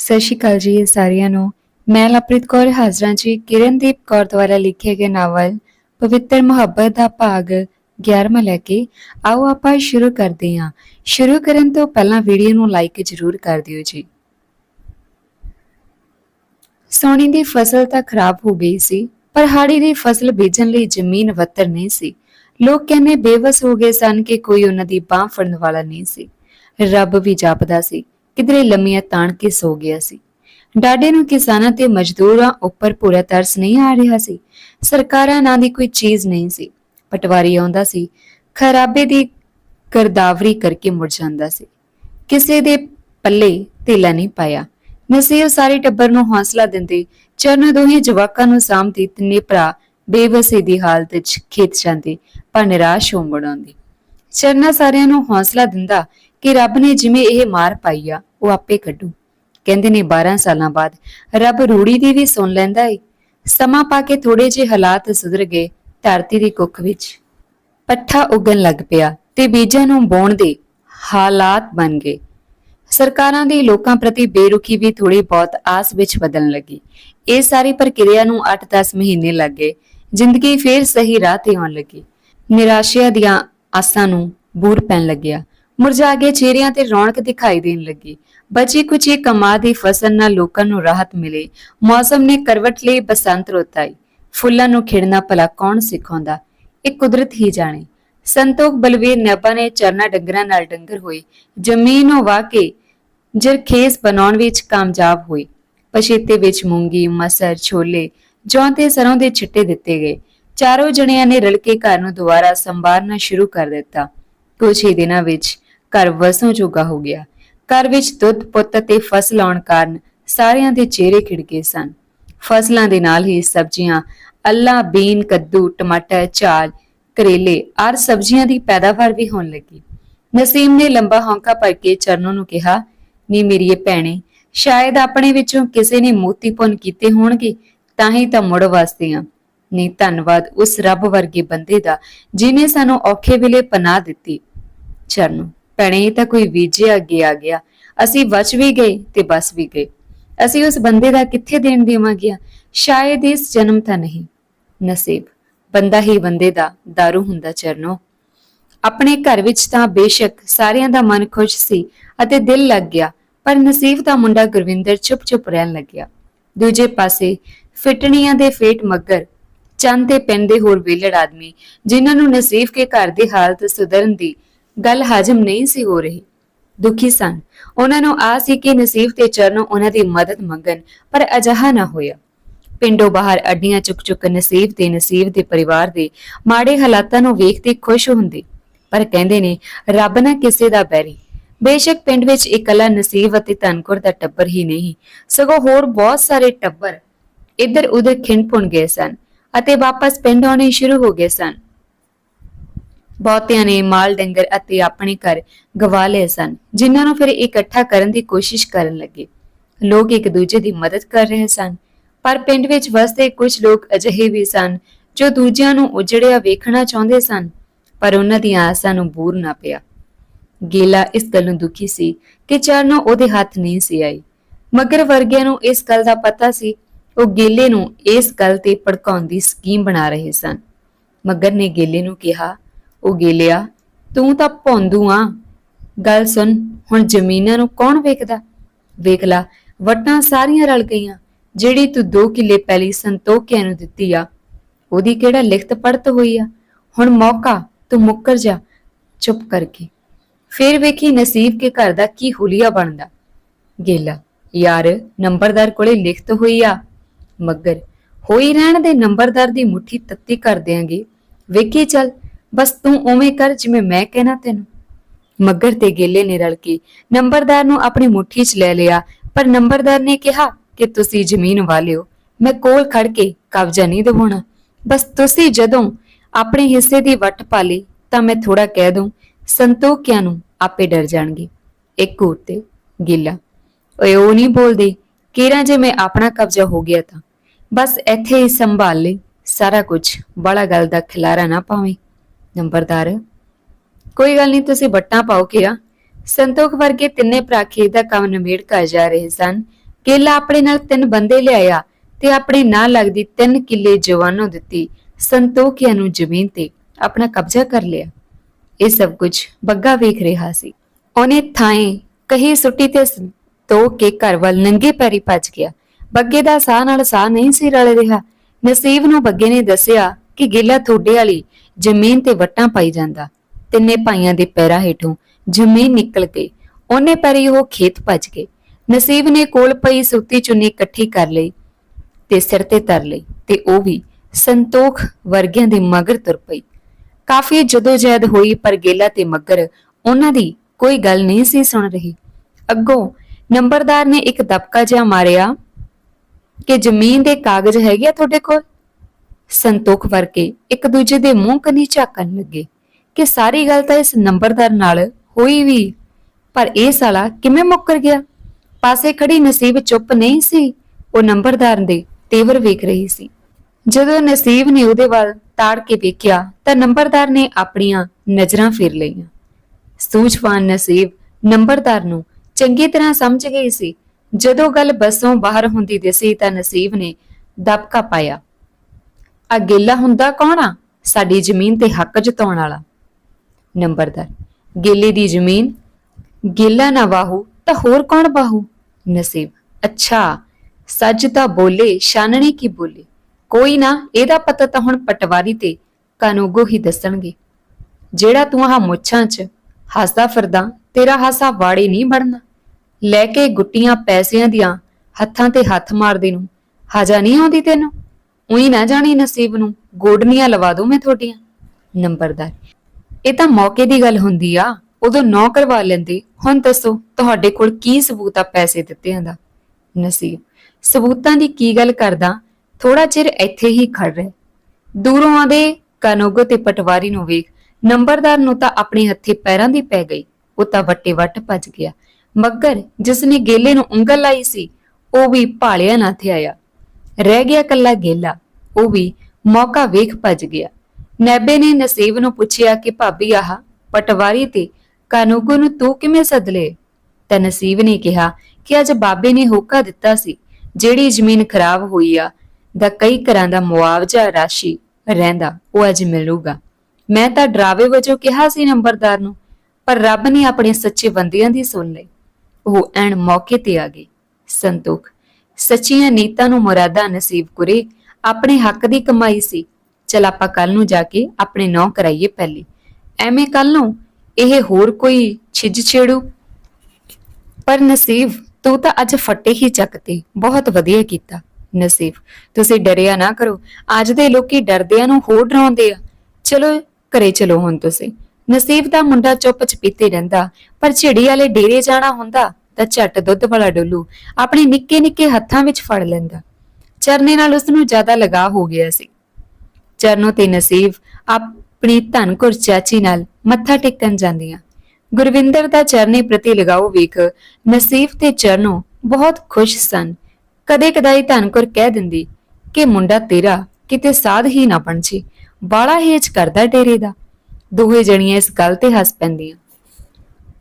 ਸਤਿ ਸ਼੍ਰੀ ਅਕਾਲ ਜੀ ਸਾਰਿਆਂ ਨੂੰ। ਮੈਂ ਲਵਪ੍ਰੀਤ ਕੌਰ, ਹਾਜ਼ਰਾਂ ਜੀ ਕਿਰਨਦੀਪ ਕੌਰ ਦੁਆਰਾ ਲਿਖੇ ਗਏ ਨਾਵਲ, ਪਵਿੱਤਰ ਮੁਹੱਬਤ ਦਾ ਭਾਗ 11ਵਾਂ ਲੈ ਕੇ ਆਓ ਆਪਾਂ ਸ਼ੁਰੂ ਕਰਦੇ ਹਾਂ। ਸ਼ੁਰੂ ਕਰਨ ਤੋਂ ਪਹਿਲਾਂ ਵੀਡੀਓ ਨੂੰ ਲਾਈਕ ਜ਼ਰੂਰ ਕਰ ਦਿਓ ਜੀ। ਸੋਨੀ ਦੀ ਫਸਲ ਤਾਂ ਖਰਾਬ ਹੋ ਗਈ ਸੀ ਪਰ ਹਾੜੀ ਦੀ ਫਸਲ ਬੀਜਣ ਲਈ ਜ਼ਮੀਨ ਵੱਤਰ ਨਹੀਂ ਸੀ। ਲੋਕ ਕਹਿੰਦੇ ਬੇਵਸ ਹੋ ਗਏ ਸਨ ਕਿ ਕੋਈ ਉਹਨਾਂ ਦੀ ਬਾਹ ਫੜਨ ਵਾਲਾ ਨਹੀਂ ਸੀ। ਰੱਬ ਵੀ ਜਾਪਦਾ ਸੀ ਕਿਧਰੇ ਲੰਮੀਆਂ ਤਾਣ ਕੇ ਸੋ ਗਿਆ ਸੀ। ਡਾਡੇ ਨੂੰ ਕਿਸਾਨਾਂ ਤੇ ਮਜ਼ਦੂਰਾਂ ਉੱਪਰ ਪੂਰਾ ਤਰਸ ਨਹੀਂ ਆ ਰਿਹਾ ਸੀ। ਸਰਕਾਰਾਂ ਨਾਂ ਦੀ ਕੋਈ ਚੀਜ਼ ਨਹੀਂ ਸੀ। ਪਟਵਾਰੀ ਆਉਂਦਾ ਸੀ। ਖਰਾਬੇ ਦੀ ਕਰਦਾਵਰੀ ਕਰਕੇ ਮੁੜ ਜਾਂਦਾ ਸੀ। ਕਿਸੇ ਦੇ ਪੱਲੇ ਧੇਲਾ ਨਹੀਂ ਪਾਇਆ। ਨਸੀਰ ਸਾਰੇ ਟੱਬਰ ਨੂੰ ਹੌਸਲਾ ਦਿੰਦੇ ਚਰਨ ਦੋਹੇ ਜਵਾਕਾਂ ਨੂੰ ਸਾਂਭਦੀ ਤਿੰਨੇ ਭਰਾ ਬੇਵਸੇ ਦੀ ਹਾਲਤ ਵਿੱਚ ਖੇਤ ਜਾਂਦੇ, ਪਰ ਨਿਰਾਸ਼ ਹੋ ਮੁੜ ਆਉਂਦੇ। ਚਰਨਾ ਸਾਰਿਆਂ ਨੂੰ ਹੌਸਲਾ ਦਿੰਦਾ ਕਿ ਰੱਬ ਨੇ ਜਿਵੇਂ ਇਹ ਮਾਰ ਪਾਈਆ ਉਹ ਆਪੇ ਕੱਢੂ। ਕਹਿੰਦੇ ਨੇ 12 ਸਾਲਾਂ ਬਾਅਦ ਰੱਬ ਰੂੜੀ ਦੀ ਵੀ ਸੁਣ ਲੈਂਦਾ ਏ। ਸਮਾਂ ਪਾ ਕੇ ਥੋੜੇ ਜਿਹੇ ਹਾਲਾਤ ਸੁਧਰ ਗਏ ਧਰਤੀ ਦੀ ਕੁੱਖ ਵਿੱਚ। ਪੱਠਾ ਉੱਗਣ ਲੱਗ ਪਿਆ ਤੇ ਬੀਜਾਂ ਨੂੰ ਬੋਣ ਦੇ ਹਾਲਾਤ ਬਣ ਗਏ। ਸਰਕਾਰਾਂ ਦੀ ਲੋਕਾਂ ਪ੍ਰਤੀ ਬੇਰੁਖੀ ਵੀ ਥੋੜੀ ਬਹੁਤ ਆਸ ਵਿੱਚ ਬਦਲਣ ਲੱਗੀ। ਇਹ ਸਾਰੀ ਪ੍ਰਕਿਰਿਆ ਨੂੰ 8-10 ਮਹੀਨੇ ਲੱਗ ਗਏ। ਜ਼ਿੰਦਗੀ ਫੇਰ ਸਹੀ ਰਾਹ ਤੇ ਆਉਣ ਲੱਗੀ। ਨਿਰਾਸ਼ਾ ਦੀਆਂ ਆਸਾਂ ਨੂੰ ਬੂਰ ਪੈਣ ਲੱਗਿਆ। ਮੁਰਝਾ ਗਏ ਚਿਹਰਿਆਂ ਤੇ ਰੌਣਕ ਦਿਖਾਈ ਦੇਣ ਲੱਗੀ। ਬਚੀ ਕੁਚੀ ਕਮਾ ਦੀ ਫਸਲ ਨਾਲ ਲੋਕਾਂ ਨੂੰ ਰਾਹਤ ਮਿਲੇ। ਮੌਸਮ ਨੇ ਕਰਵਟ ਲਈ ਬਸੰਤ ਰੁੱਤ ਫੁੱਲਾਂ ਨੂੰ ਖਿੜਨਾ ਭਲਾ ਕੌਣ ਸਿਖਾਉਂਦਾ? ਇਹ ਕੁਦਰਤ ਹੀ ਜਾਣੇ। ਸੰਤੋਖ ਬਲਵੀਰ ਨੱਬਾ ਨੇ ਚਰਨਾ ਡੰਗਰਾਂ ਨਾਲ ਡੰਗਰ ਹੋਏ। ਜ਼ਮੀਨ ਨੂੰ ਵਾਹ ਕੇ ਜਰਖੇਸ ਬਣਾਉਣ ਵਿੱਚ ਕਾਮਯਾਬ ਹੋਏ। ਪਛੇਤੇ ਵਿੱਚ ਮੂੰਗੀ, ਮਸਰ, ਛੋਲੇ ਜੌਂ ਤੇ ਸਰੋਂ ਦੇ ਛਿੱਟੇ ਦਿੱਤੇ ਗਏ। ਚਾਰੋਂ ਜਣਿਆਂ ਨੇ ਰਲ ਕੇ ਘਰ ਨੂੰ ਦੁਬਾਰਾ ਸੰਭਾਲਣਾ ਸ਼ੁਰੂ ਕਰ ਦਿੱਤਾ। ਕੁਝ ਹੀ ਦਿਨਾਂ ਵਿੱਚ ਘਰ ਵਸੋਂ ਜੋਗਾ ਹੋ ਗਿਆ। ਘਰ ਵਿੱਚ ਦੁੱਧ ਪੁੱਤ ਅਤੇ ਫਸਲ ਆਉਣ ਕਾਰਨ ਸਾਰਿਆਂ ਦੇ ਚਿਹਰੇ ਖਿੜ ਗਏ ਸਨ। ਫਸਲਾਂ ਦੇ ਨਾਲ ਹੀ ਸਬਜ਼ੀਆਂ, ਅੱਲਾ, ਬੀਨ, ਕੱਦੂ, ਟਮਾਟਰ ਚਾਲ ਕਰੇਲੇ ਆਰ ਸਬਜ਼ੀਆਂ ਦੀ ਪੈਦਾਵਾਰ ਵੀ ਹੋਣ ਲੱਗੀ। ਨਸੀਮ ਨੇ ਲੰਬਾ ਹੌਂਕਾ ਭਰ ਕੇ ਚਰਨੋਂ ਨੂੰ ਕਿਹਾ, ਨੀ ਮੇਰੀਏ ਭੈਣੇ, ਸ਼ਾਇਦ ਆਪਣੇ ਵਿੱਚੋਂ ਕਿਸੇ ਨੇ ਮੋਤੀ ਪੁੰਨ ਕੀਤੇ ਹੋਣਗੇ, ਤਾਂ ਹੀ ਤਾਂ ਮੁੜ ਵਾਸਤੇ ਆ। ਨਹੀਂ ਧੰਨਵਾਦ ਉਸ ਰੱਬ ਵਰਗੇ ਬੰਦੇ ਦਾ, ਜਿਨੇ ਸਾਨੂੰ ਔਖੇ ਵੇਲੇ ਪਨਾਹ ਦਿੱਤੀ। ਚਰਨੋ ਭੈਣੇ, ਇਹ ਤਾਂ ਕੋਈ ਵੀਜੇ ਅੱਗੇ ਗਿਆ। ਅਸੀਂ ਬਚ ਵੀ ਗਏ ਤੇ ਬਸ ਵੀ ਗਏ। ਅਸੀਂ ਉਸ ਬੰਦੇ ਦਾ ਕਿੱਥੇ ਦੇਣ ਦੇਵਾਂਗੇ? ਸ਼ਾਇਦ ਇਸ ਜਨਮ ਤਾਂ ਨਹੀਂ। ਨਸੀਬ, ਬੰਦਾ ਹੀ ਬੰਦੇ ਦਾ दारू ਹੁੰਦਾ ਚਰਨੋ। ਆਪਣੇ ਘਰ ਵਿੱਚ ਤਾਂ ਬੇਸ਼ੱਕ ਸਾਰਿਆਂ ਦਾ ਮਨ ਖੁਸ਼ ਸੀ ਅਤੇ ਦਿਲ ਲੱਗ ਗਿਆ, ਪਰ ਨਸੀਬ ਦਾ ਮੁੰਡਾ ਗੁਰਵਿੰਦਰ ਚੁੱਪ-ਚੁੱਪ ਰਹਿਣ ਲੱਗਿਆ। ਦੂਜੇ ਪਾਸੇ ਫਿਟਣੀਆਂ ਦੇ ਫੇਟ ਮੱਗਰ ਚੰਦ ਤੇ ਪਿੰਡ ਦੇ ਹੋਰ ਵੇਲੜ ਆਦਮੀ, ਜਿਨ੍ਹਾਂ ਨੂੰ ਨਸੀਬ ਕੇ ਘਰ ਦੀ ਹਾਲਤ ਸੁਧਰਨ ਦੀ ਗੱਲ ਹਾਜ਼ਮ ਨਹੀਂ ਸੀ ਹੋ ਰਹੀ। ਦੁਖੀ ਸਨ। ਉਹਨਾਂ ਨੂੰ ਆਸ ਸੀ ਕਿ ਨਸੀਬ ਤੇ ਚਰਨੋਂ ਉਹਨਾਂ ਦੀ ਮਦਦ ਮੰਗਣ, ਪਰ ਅਜਿਹਾ ਨਾ ਹੋਇਆ। ਪਿੰਡੋਂ ਬਾਹਰ ਅੱਡੀਆਂ ਚੁੱਕ ਚੁੱਕ ਨਸੀਬ ਤੇ ਨਸੀਬ ਦੇ ਪਰਿਵਾਰ ਦੇ ਮਾੜੇ ਹਾਲਾਤਾਂ ਨੂੰ ਵੇਖਦੇ ਖੁਸ਼ ਹੁੰਦੇ। ਪਰ ਕਹਿੰਦੇ ਨੇ, ਰੱਬ ਨਾ ਕਿਸੇ ਦਾ ਬੈਰੀ। ਬੇਸ਼ੱਕ ਪਿੰਡ ਵਿੱਚ ਇਕੱਲਾ ਨਸੀਬ ਅਤੇ ਧਨਕੁਰ ਦਾ ਟੱਬਰ ਹੀ ਨਹੀਂ, ਸਗੋਂ ਹੋਰ ਬਹੁਤ ਸਾਰੇ ਟੱਬਰ ਇੱਧਰ ਉਧਰ ਖਿੰਡ ਪੁਣ ਗਏ ਸਨ ਅਤੇ ਵਾਪਸ ਪਿੰਡ ਆਉਣੇ ਸ਼ੁਰੂ ਹੋ ਗਏ ਸਨ। ਬਹੁਤਿਆਂ ਨੇ ਮਾਲ ਡੰਗਰ ਅਤੇ ਆਪਣੇ ਘਰ ਗਵਾ ਲਏ ਸਨ, ਜਿਨ੍ਹਾਂ ਨੂੰ ਫਿਰ ਇਕੱਠਾ ਕਰਨ ਦੀ ਕੋਸ਼ਿਸ਼ ਕਰਨ ਲੱਗੇ। ਲੋਕ ਇੱਕ ਦੂਜੇ ਦੀ ਮਦਦ ਕਰ ਰਹੇ ਸਨ, ਪਰ ਪਿੰਡ ਵਿੱਚ ਵਸਦੇ ਕੁਝ ਲੋਕ ਅਜਿਹੇ ਵੀ ਸਨ ਜੋ ਦੂਜਿਆਂ ਨੂੰ ਉਜੜਿਆ ਵੇਖਣਾ ਚਾਹੁੰਦੇ ਸਨ, ਪਰ ਉਹਨਾਂ ਦੀਆਂ ਆਸਾਂ ਨੂੰ ਬੂਰ ਨਾ ਪਿਆ। ਗੇਲਾ ਇਸ ਗੱਲ ਨੂੰ ਦੁਖੀ ਸੀ ਕਿ ਚਰਨੋਂ ਉਹਦੇ ਹੱਥ ਨਹੀਂ ਸੀ ਆਈ। ਮਗਰ ਵਰਗਿਆਂ ਨੂੰ ਇਸ ਗੱਲ ਦਾ ਪਤਾ ਸੀ, ਉਹ ਗੇਲੇ ਨੂੰ ਇਸ ਗੱਲ ਤੇ ਭੜਕਾਉਣ ਦੀ ਸਕੀਮ ਬਣਾ ਰਹੇ ਸਨ। ਮਗਰ ਨੇ ਗੇਲੇ ਨੂੰ ਕਿਹਾ ਉਹ ਗੇਲਿਆ ਤੂੰ ਤਾਂ ਭੌਂਦੂ ਆ। ਗੱਲ ਸੁਣ, ਹੁਣ ਜ਼ਮੀਨਾਂ ਨੂੰ ਕੌਣ ਵੇਖਦਾ? ਵੇਖ ਲਾ, ਵਟਾਂ ਸਾਰੀਆਂ ਰਲ ਗਈਆਂ। ਜਿਹੜੀ ਤੂੰ 2 ਕਿੱਲੇ ਪਹਿਲੀ ਸੰਤੋਖਿਆਂ ਨੂੰ ਦਿੱਤੀ ਆ, ਉਹਦੀ ਕਿਹੜਾ ਲਿਖਤ ਪੜਤ ਹੋਈ ਆ? ਹੁਣ ਮੌਕਾ, ਤੂੰ ਮੁੱਕਰ ਜਾ। ਚੁੱਪ ਕਰਕੇ। ਫਿਰ ਵੇਖੀ ਨਸੀਬ ਕੇ ਘਰ ਦਾ ਕੀ ਹੁਲੀਆ ਬਣਦਾ। ਗੇਲਾ, ਯਾਰ, ਨੰਬਰਦਾਰ ਕੋਲੇ ਲਿਖਤ ਹੋਈ ਆ। ਮਗਰ, ਹੋਈ ਰਹਿਣ ਦੇ ਨੰਬਰਦਾਰ ਦੀ ਮੁੱਠੀ ਤੱਤੀ ਕਰ ਦਿਆਂਗੇ। ਵੇਖੀ ਚੱਲ ਬਸ ਤੂੰ ਉਵੇਂ ਕਰ ਜਿਵੇਂ ਮੈਂ ਕਹਿਣਾ ਤੈਨੂੰ। ਮੱਗਰ ਤੇ ਗੇਲੇ ਨੇ ਰਲ ਕੇ ਨੰਬਰਦਾਰ ਨੂੰ ਆਪਣੀ ਮੁੱਠੀ 'ਚ ਲੈ ਲਿਆ, ਪਰ ਨੰਬਰਦਾਰ ਨੇ ਕਿਹਾ ਕਿ ਤੁਸੀਂ ਜ਼ਮੀਨ ਵਾਲਿਓ, ਮੈਂ ਕੋਲ ਖੜ ਕੇ ਕਬਜ਼ਾ ਨਹੀਂ ਦਿਵਾਉਣਾ। ਬਸ ਤੁਸੀਂ ਜਦੋਂ ਆਪਣੇ ਹਿੱਸੇ ਦੀ ਵੱਟ ਪਾ ਲਈ ਤਾਂ ਮੈਂ ਥੋੜਾ ਕਹਿ ਦੂੰ, ਸੰਤੋਖਿਆਂ ਨੂੰ ਆਪੇ ਡਰ ਜਾਣਗੇ। ਇੱਕ ਹੋਰ ਤੇ ਗਿੱਲਾ। ਓਏ, ਉਹ ਨਹੀਂ ਬੋਲਦੇ ਕਿਰਾਂ ਜੇ ਮੈਂ ਆਪਣਾ ਕਬਜ਼ਾ ਹੋ ਗਿਆ ਤਾਂ। ਬਸ ਇੱਥੇ ਹੀ ਸੰਭਾਲ ਲੈ, ਸਾਰਾ ਕੁਝ ਬੜਾ ਗੱਲ ਦਾ ਖਿਲਾਰਾ ਨਾ ਪਾਵੇਂ। ਨੰਬਰਦਾਰ, ਕੋਈ ਗੱਲ ਨਹੀਂ, ਤੁਸੀਂ ਬੱਟਾਂ ਪਾਓ ਕਿਆ ਸੰਤੋਖ ਵਰਗੇ ਤਿੰਨੇ ਭਰਾ ਖੇਤ ਦਾ ਕੰਮ ਨਿਬੇੜ ਕਰ ਜਾ ਰਹੇ ਸਨ। ਕੇਲਾ ਆਪਣੇ ਨਾਲ ਤਿੰਨ ਬੰਦੇ ਲਿਆਇਆ ਤੇ ਆਪਣੇ ਨਾਲ ਲੱਗਦੀ ਤਿੰਨ ਕਿੱਲੇ ਜਵਾਨੋਂ ਦਿੱਤੀ। ਸੰਤੋਖਿਆ ਨੂੰ ਜ਼ਮੀਨ ਤੇ ਆਪਣਾ ਕਬਜ਼ਾ ਕਰ ਲਿਆ। ਇਹ ਸਭ ਕੁਝ ਬੱਗਾ ਵੇਖ ਰਿਹਾ ਸੀ। ਉਹਨੇ ਥਾਏ ਕਹੀ ਸੁੱਟੀ ਤੇ ਸੰਤੋਖ ਕੇ ਘਰ ਵੱਲ ਨੰਗੇ ਪੈਰੀ ਭੱਜ ਗਿਆ। ਬੱਗੇ ਦਾ ਸਾਹ ਨਾਲ ਸਾਹ ਨਹੀਂ ਸੀ ਰਲ ਰਿਹਾ। ਨਸੀਬ ਨੂੰ ਬੱਗੇ ਨੇ ਦੱਸਿਆ ਕਿ ਗੇਲਾ ਥੋੜੇ ਵਾਲੀ ਜ਼ਮੀਨ ਤੇ ਵੱਟਾਂ ਪਾਈ ਜਾਂਦਾ। ਤਿੰਨੇ ਭਾਈਆਂ ਦੇ ਪੈਰਾਂ ਹੇਠੋਂ ਜ਼ਮੀਨ ਨਿਕਲ ਗਈ। ਉਹਨੇ ਪੈਰੀ ਉਹ ਖੇਤ ਭੱਜ ਗਏ। ਨਸੀਬ ਨੇ ਕੋਲ ਪਈ ਸੁੱਤੀ ਚੁੰਨੀ ਇਕੱਠੀ ਕਰ ਲਈ ਤੇ ਸਿਰ ਤੇ ਧਰ ਲਈ ਤੇ ਉਹ ਵੀ ਸੰਤੋਖ ਵਰਗਿਆਂ ਦੇ ਮਗਰ ਤੁਰ ਪਈ। ਕਾਫੀ ਜਦੋਜਹਿਦ ਹੋਈ ਪਰ ਗੇਲਾ ਤੇ ਮਗਰ ਉਹਨਾਂ ਦੀ ਕੋਈ ਗੱਲ ਨਹੀਂ ਸੀ ਸੁਣ ਰਹੀ। ਅੱਗੋਂ ਨੰਬਰਦਾਰ ਨੇ ਇੱਕ ਦਬਕਾ ਜਿਹਾ ਮਾਰਿਆ ਕਿ ਜ਼ਮੀਨ ਦੇ ਕਾਗਜ਼ ਹੈਗੇ ਆ ਤੁਹਾਡੇ ਕੋਲ? ਸੰਤੋਖ ਵਰਗੇ ਇੱਕ ਦੂਜੇ ਦੇ ਮੂੰਹ ਕਨੀ ਝਾਕਣ ਲੱਗੇ ਕਿ ਸਾਰੀ ਗੱਲ ਤਾਂ ਇਸ ਨੰਬਰਦਾਰ ਨਾਲ ਹੋਈ ਵੀ, ਪਰ ਇਹ ਸਾਲਾ ਕਿਵੇਂ ਮੁੱਕਰ ਗਿਆ? ਪਾਸੇ ਖੜੀ ਨਸੀਬ ਚੁੱਪ ਨਹੀਂ ਸੀ, ਉਹ ਨੰਬਰਦਾਰ ਦੇ ਤੇਵਰ ਵੇਖ ਰਹੀ ਸੀ। ਜਦੋਂ ਨਸੀਬ ਨੇ ਉਹਦੇ ਵੱਲ ਤਾੜ ਕੇ ਵੇਖਿਆ ਤਾਂ ਨੰਬਰਦਾਰ ਨੇ ਆਪਣੀਆਂ ਨਜ਼ਰਾਂ ਫੇਰ ਲਈਆਂ। ਸੂਝਵਾਨ ਨਸੀਬ ਨੰਬਰਦਾਰ ਨੂੰ ਚੰਗੀ ਤਰ੍ਹਾਂ ਸਮਝ ਗਈ ਸੀ। ਜਦੋਂ ਗੱਲ ਬੱਸੋਂ ਬਾਹਰ ਹੁੰਦੀ ਦਿਸੀ ਤਾਂ ਨਸੀਬ ਨੇ ਦਬਕਾ ਪਾਇਆ। ਆ ਹੁੰਦਾ ਕੌਣ ਆ? ਸਾਡੀ ਜ਼ਮੀਨ ਤੇ ਹੱਕ ਜਤਾਉਣ ਵਾਲਾ। ਨੰਬਰਦਾਰ, ਗੇਲੇ ਦੀ ਜ਼ਮੀਨ, ਗੇਲਾ ਨਾ ਵਾਹੂ ਤਾਂ ਹੋਰ ਕੌਣ ਬਾਹੂ ਨਸੀਬ, ਅੱਛਾ, ਸੱਜ ਤਾਂ ਬੋਲੇ ਸ਼ਾਨਣੀ ਕੀ ਬੋਲੇ? ਕੋਈ ਨਾ, ਇਹਦਾ ਪਤਾ ਤਾਂ ਹੁਣ ਪਟਵਾਰੀ ਤੇ ਕਾਨੂੰਗੋ ਹੀ ਦੱਸਣਗੇ। ਜਿਹੜਾ ਤੂੰ ਆਹ ਮੁੱਛਾਂ 'ਚ ਹੱਸਦਾ ਫਿਰਦਾ, ਤੇਰਾ ਹਾਸਾ ਵਾੜੀ ਨਹੀਂ ਬਣਨਾ। ਲੈ ਕੇ ਗੁੱਟੀਆਂ ਪੈਸਿਆਂ ਦੀਆਂ ਹੱਥਾਂ ਤੇ ਹੱਥ ਮਾਰਦੇ ਨੂੰ, ਹਾਜਾ ਨਹੀਂ ਆਉਂਦੀ ਤੈਨੂੰ? ਉਹੀ ਨਾ ਜਾਣੀ ਨਸੀਬ ਨੂੰ। ਗੋਡਨੀਆਂ ਲਵਾ ਦੂੰ ਮੈਂ ਤੁਹਾਡੀਆਂ। ਨੰਬਰਦਾਰ, ਇਹ ਤਾਂ ਮੌਕੇ ਦੀ ਗੱਲ ਹੁੰਦੀ ਆ। ਉਦੋਂ ਨੌ ਕਰਵਾ ਲੈਂਦੇ। ਹੁਣ ਦੱਸੋ, ਤੁਹਾਡੇ ਕੋਲ ਕੀ ਸਬੂਤ ਆ ਪੈਸੇ ਦਿੱਤਿਆਂ ਦਾ? ਨਸੀਬ, ਸਬੂਤਾਂ ਦੀ ਕੀ ਗੱਲ ਕਰਦਾ? ਥੋੜਾ ਚਿਰ ਇੱਥੇ ਹੀ ਖੜ ਰਹਿ। ਦੂਰੋਂ ਆਦੇ ਕਾਨੂੰਗੋ ਤੇ ਪਟਵਾਰੀ ਨੂੰ ਵੇਖ। ਨੰਬਰਦਾਰ ਨੂੰ ਤਾਂ ਆਪਣੇ ਹੱਥੇ ਪੈਰਾਂ ਦੀ ਪੈ ਗਈ। ਉਹ ਤਾਂ ਵੱਟੇ ਵੱਟ ਭੱਜ ਗਿਆ। ਮੱਗਰ ਜਿਸ ਨੇ ਗੇਲੇ ਨੂੰ ਉਂਗਲ ਲਾਈ ਸੀ, ਉਹ ਵੀ ਭਾਲਿਆ ਨਾ ਥਿਆ ਆਇਆ। ਰਹਿ ਗਿਆ ਕੱਲਾ ਗੇਲਾ। ਉਹ ਵੀ ਮੌਕਾ ਵੇਖ ਭੱਜ ਗਿਆ। ਨੈਬੇ ਨੇ ਨਸੀਬ ਨੂੰ ਪੁੱਛਿਆ ਕਿ, ਭਾਬੀ, ਆਹ ਪਟਵਾਰੀ ਤੇ ਕਾਨੂੰਗੋ ਨੂੰ ਤੂੰ ਕਿਵੇਂ ਸੱਦ ਲਏ? ਤਾਂ ਨਸੀਬ ਨੇ ਕਿਹਾ ਕਿ ਅੱਜ ਬਾਬੇ ਨੇ ਹੋਕਾ ਦਿੱਤਾ ਸੀ, ਜਿਹੜੀ ਜ਼ਮੀਨ ਖਰਾਬ ਹੋਈ ਆ, ਦਾ ਕਈ ਘਰਾਂ ਦਾ ਮੁਆਵਜ਼ਾ ਰਾਸ਼ੀ ਰਹਿੰਦਾ, ਉਹ ਅੱਜ ਮਿਲੂਗਾ। ਮੈਂ ਤਾਂ ਡਰਾਵੇ ਵਜੋਂ ਕਿਹਾ ਸੀ ਨੰਬਰਦਾਰ ਨੂੰ, ਪਰ ਰੱਬ ਨੇ ਆਪਣੇ ਸੱਚੇ ਬੰਦਿਆਂ ਦੀ ਸੁਣ ਲਈ। ਉਹ ਐਨ ਮੌਕੇ ਤੇ ਆ ਗਈ। ਸੰਤੋਖ ਸੱਚੀਆਂ ਨੀਤਾਂ ਨੂੰ ਮੁਰਾਦਾ ਨਸੀਬ ਕੁਰੇ, ਆਪਣੇ ਹੱਕ ਦੀ ਕਮਾਈ ਸੀ। ਚਲ ਆਪਾਂ ਕੱਲ ਨੂੰ ਜਾ ਕੇ ਆਪਣੇ ਨਾਂ ਕਰਾਈਏ ਪਹਿਲੇ। ਐਵੇਂ ਕੱਲ ਨੂੰ ਇਹ ਹੋਰ ਕੋਈ ਛਿੱਜ ਛੇੜੂ? ਪਰ ਨਸੀਬ, ਤੂੰ ਤਾਂ ਅੱਜ ਫੱਟੇ ਹੀ ਚੱਕਤੇ ਬਹੁਤ ਵਧੀਆ ਕੀਤਾ। ਨਸੀਬ, ਤੁਸੀਂ ਡਰਿਆ ਨਾ ਕਰੋ। ਅੱਜ ਦੇ ਲੋਕੀ ਡਰਦਿਆਂ ਨੂੰ ਹੋਰ ਡਰਾਉਂਦੇ ਆ। ਚਲੋ, ਘਰੇ ਚਲੋ ਹੁਣ ਤੁਸੀਂ। ਨਸੀਬ ਦਾ ਮੁੰਡਾ ਚੁੱਪ ਚਪੀਤੇ ਰਹਿੰਦਾ, ਪਰ ਝਿੜੀ ਵਾਲੇ ਡੇਰੇ ਜਾਣਾ ਹੁੰਦਾ। ਤਾਂ ਝੱਟ ਦੁੱਧ ਵਾਲਾ ਡੋਲੂ ਆਪਣੇ ਨਿੱਕੇ ਨਿੱਕੇ ਹੱਥਾਂ ਵਿੱਚ ਫੜ ਲੈਂਦਾ। ਚਰਨੇ ਨਾਲ ਉਸ ਨੂੰ ਜ਼ਿਆਦਾ ਲਗਾਅ ਹੋ ਗਿਆ ਸੀ। ਚਰਨੋ ਤੇ ਨਸੀਬ ਆਪਣੀ ਧਨਕੁਰ ਚਾਚੀ ਨਾਲ ਮੱਥਾ ਟੇਕਣ ਜਾਂਦੀਆਂ। ਗੁਰਵਿੰਦਰ ਦਾ ਚਰਨੇ ਪ੍ਰਤੀ ਲਗਾਓ ਵੇਖ ਨਸੀਬ ਤੇ ਚਰਨੋ ਬਹੁਤ ਖੁਸ਼ ਸਨ। ਕਦੇ ਕਦਾਈ ਧਨਕੁਰ ਕਹਿ ਦਿੰਦੀ ਕਿ ਮੁੰਡਾ ਤੇਰਾ ਕਿਤੇ ਸਾਧ ਹੀ ਨਾ ਬਣ ਜੇ ਬਾਲਾ ਹੇਜ ਕਰਦਾ ਡੇਰੇ ਦਾ। ਦੋਹੇ ਜਣੀਆਂ ਇਸ ਗੱਲ ਤੇ ਹੱਸ ਪੈਂਦੀਆਂ।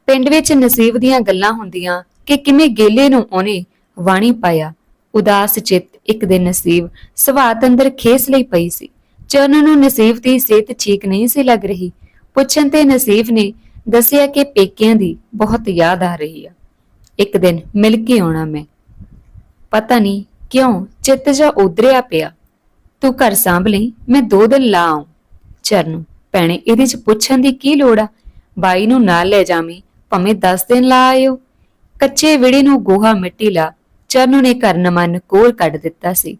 ਪਿੰਡ ਵਿੱਚ ਨਸੀਬ ਦੀਆਂ ਗੱਲਾਂ ਹੁੰਦੀਆਂ ਕਿ ਕਿਵੇਂ ਗੇਲੇ ਨੂੰ ਉਹਨੇ ਵਾਣੀ ਪਾਇਆ। ਉਦਾਸ ਚਿੱਤ ਇੱਕ ਦਿਨ ਨਸੀਬ ਸਵਾਤ ਅੰਦਰ ਖੇਸ ਲਈ ਪਈ ਸੀ। ਚਰਨ ਨੂੰ ਨਸੀਬ ਦੀ ਸਿਹਤ ਠੀਕ ਨਹੀਂ ਸੀ ਲੱਗ ਰਹੀ। ਪੁੱਛਣ ਤੇ ਨਸੀਬ ਨੇ ਦੱਸਿਆ ਕਿ ਪੇਕਿਆਂ ਦੀ ਬਹੁਤ ਯਾਦ ਆ ਰਹੀ ਆ। ਇੱਕ ਦਿਨ ਮਿਲ ਕੇ ਆਉਣਾ ਮੈਂ। ਪਤਾ ਨਹੀਂ ਕਿਉਂ ਚਿੱਤ ਜਾ ਉਧਰਿਆ ਪਿਆ। ਤੂੰ ਘਰ ਸਾਂਭ ਲਈ, ਮੈਂ ਦੋ ਦਿਨ ਲਾ ਆਉਂ। ਚਰਨ, ਭੈਣੇ, ਇਹਦੇ ਚ ਪੁੱਛਣ ਦੀ ਕੀ ਲੋੜ ਆ? ਬਾਈ ਨੂੰ ਨਾਲ ਲੈ ਜਾਵੀਂ। ਭਾਵੇਂ 10 ਦਿਨ ਲਾ ਆਇਓ। ਕੱਚੇ ਵਿੜੇ ਨੂੰ ਗੋਹਾ ਮਿੱਟੀ ਲਾ, ਚਰਨੂ ਨੇ ਘਰ ਨਮਨ ਕੋਲ ਕੱਢ ਦਿੱਤਾ ਸੀ।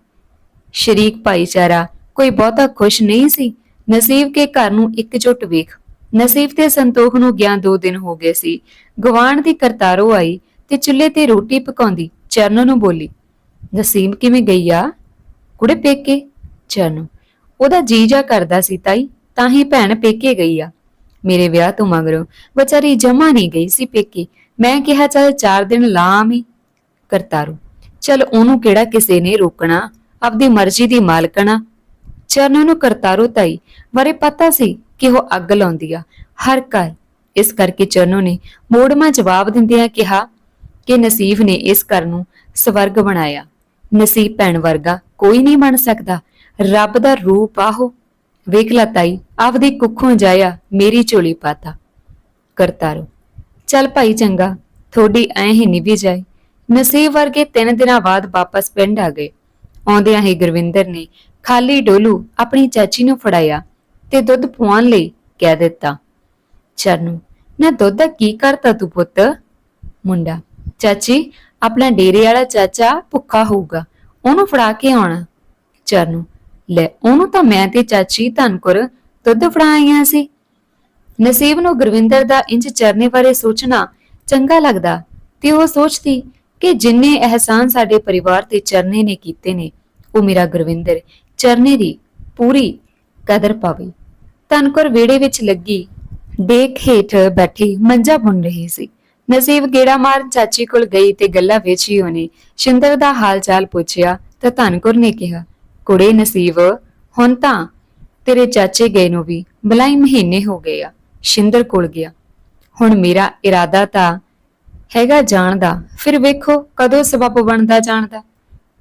ਸ਼ਰੀਕ ਭਾਈਚਾਰਾ ਕੋਈ ਬਹੁਤਾ ਖੁਸ਼ ਨਹੀਂ ਸੀ। ਨਸੀਬ ਕੇ ਘਰ ਨੂੰ ਇਕਜੁੱਟ ਵੇਖ। ਨਸੀਬ ਤੇ ਸੰਤੋਖ ਨੂੰ ਗਿਆ ਦੋ ਦਿਨ ਹੋ ਗਏ ਸੀ। ਗਵਾਂਢ ਦੀ ਕਰਤਾਰੋ ਆਈ ਤੇ ਚੁੱਲ੍ਹੇ ਤੇ ਰੋਟੀ ਪਕਾਉਂਦੀ, ਚਰਨ ਨੂੰ ਬੋਲੀ, ਨਸੀਬ ਕਿਵੇਂ ਗਈ ਆ? ਕੁੜੇ ਪੇਕੇ? ਚਰਨ, ਉਹਦਾ ਜੀ ਜਾ ਕਰਦਾ ਸੀ ਤਾਈ, ਤਾਂ ਹੀ ਭੈਣ ਪੇਕੇ ਗਈ ਆ। ਮੇਰੇ ਵਿਆਹ ਤੋਂ ਮਗਰੋਂ ਵਿਚਾਰੀ ਜਮਾ ਨਹੀਂ ਗਈ ਸੀ ਪੇਕੇ। ਮੈਂ ਕਿਹਾ, ਚੱਲ 4 ਦਿਨ ਲਾ ਆਵੀਂ ਕਰਤਾਰੂ। ਚਲ ਉਹਨੂੰ ਕਿਹੜਾ ਕਿਸੇ ਨੇ ਰੋਕਣਾ? ਆਪਦੀ ਮਰਜ਼ੀ ਦੀ ਮਾਲਕਣਾ। ਚਰਨ ਨੂੰ ਕਰਤਾਰੂ ਤਾਈ ਬਾਰੇ ਪਤਾ ਸੀ ਕਿ ਉਹ ਅੱਗ ਲਾਉਂਦੀ ਆ। ਹਰ ਘਰ ਇਸ ਕਰਕੇ ਚਰਨੋ ਨੇ ਮੋੜਮਾ ਜਵਾਬ ਦਿੰਦਿਆਂ ਕਿਹਾ ਕਿ ਨਸੀਬ ਨੇ ਇਸ ਘਰ ਨੂੰ ਸਵਰਗ ਬਣਾਇਆ। ਨਸੀਬ ਭੈਣ ਵਰਗਾ ਕੋਈ ਨਹੀਂ ਬਣ ਸਕਦਾ। ਰੱਬ ਦਾ ਰੂਪ ਆਹੋ ਵੇਖ ਲਾ ਤਾਈ, ਆਪਦੀ ਕੁੱਖੋਂ ਜਾਇਆ ਮੇਰੀ ਝੋਲੀ ਪਾਤਾ। ਕਰਤਾਰੋ, ਚੱਲ ਭਾਈ ਚੰਗਾ, ਥੋੜੀ ਐ ਹੀ ਨਿਭੀ ਜਾਏ ਨਸੀਬ ਵਰਗੇ ਤਿੰਨ ਦਿਨਾਂ ਬਾਅਦ ਵਾਪਸ ਪਿੰਡ ਆ ਗਏ। ਆਉਂਦਿਆਂ ਹੀ ਗੁਰਵਿੰਦਰ ਨੇ ਖਾਲੀ ਡੋਲੂ ਆਪਣੀ ਚਾਚੀ ਨੂੰ ਫੜਾਇਆ ਤੇ ਦੁੱਧ ਪਵਾਉਣ ਲਈ ਕਹਿ ਦਿੱਤਾ, ਚਰਨੂ, ਨਾ ਦੁੱਧ ਦਾ ਕੀ ਕਰਤਾ ਤੂੰ ਪੁੱਤ? ਮੁੰਡਾ, ਚਾਚੀ, ਆਪਣਾ ਡੇਰੇ ਵਾਲਾ ਚਾਚਾ ਭੁੱਖਾ ਹੋਊਗਾ, ਉਹਨੂੰ ਫੜਾ ਕੇ ਆਉਣਾ। ਚਰਨੂ ਲੈ, ਉਹਨੂੰ ਤਾਂ ਮੈਂ ਤੇ ਚਾਚੀ ਧਨਕੁਰ ਦੁੱਧ ਫੜਾ ਆਈਆਂ ਸੀ। ਨਸੀਬ ਨੂੰ ਗੁਰਵਿੰਦਰ ਦਾ ਇੰਜ ਚਰਨੇ ਬਾਰੇ ਸੋਚਣਾ ਚੰਗਾ ਲੱਗਦਾ ਤੇ ਉਹ ਸੋਚਦੀ ਕਿ ਜਿੰਨੇ ਅਹਿਸਾਨ ਸਾਡੇ ਪਰਿਵਾਰ ਤੇ ਚਰਨੇ ਨੇ ਕੀਤੇ ਨੇ, ਉਹ ਮੇਰਾ ਗੁਰਵਿੰਦਰ ਚਰਨੇ ਦੀ ਪੂਰੀ ਕਦਰ ਪਾਵੇ। ਧਨਕੁਰ ਵਿਹੜੇ ਵਿੱਚ ਲੱਗੀ ਡੇਕ ਹੇਠ ਬੈਠੀ ਮੰਜਾ ਬੁਣ ਰਹੀ ਸੀ। ਨਸੀਬ ਗੇੜਾ ਮਾਰ ਚਾਚੀ ਕੋਲ ਗਈ ਤੇ ਗੱਲਾਂ ਵਿੱਚ ਹੀ ਉਹਨੇ। ਸ਼ਿੰਦਰ ਦਾ ਹਾਲ ਚਾਲ ਪੁੱਛਿਆ ਤਾਂ ਧਨਕੁਰ ਨੇ ਕਿਹਾ ਕੁੜੇ ਨਸੀਬ, ਹੁਣ ਤਾਂ ਤੇਰੇ ਚਾਚੇ ਗਏ ਨੂੰ ਵੀ ਬਲਾਈ ਮਹੀਨੇ ਹੋ ਗਏ ਆ, ਸ਼ਿੰਦਰ ਕੋਲ ਗਿਆ। ਹੁਣ ਮੇਰਾ ਇਰਾਦਾ ਤਾਂ ਹੈਗਾ ਜਾਣ ਦਾ, ਫਿਰ ਵੇਖੋ ਕਦੋਂ ਸਬਬ ਬਣਦਾ ਜਾਣ ਦਾ।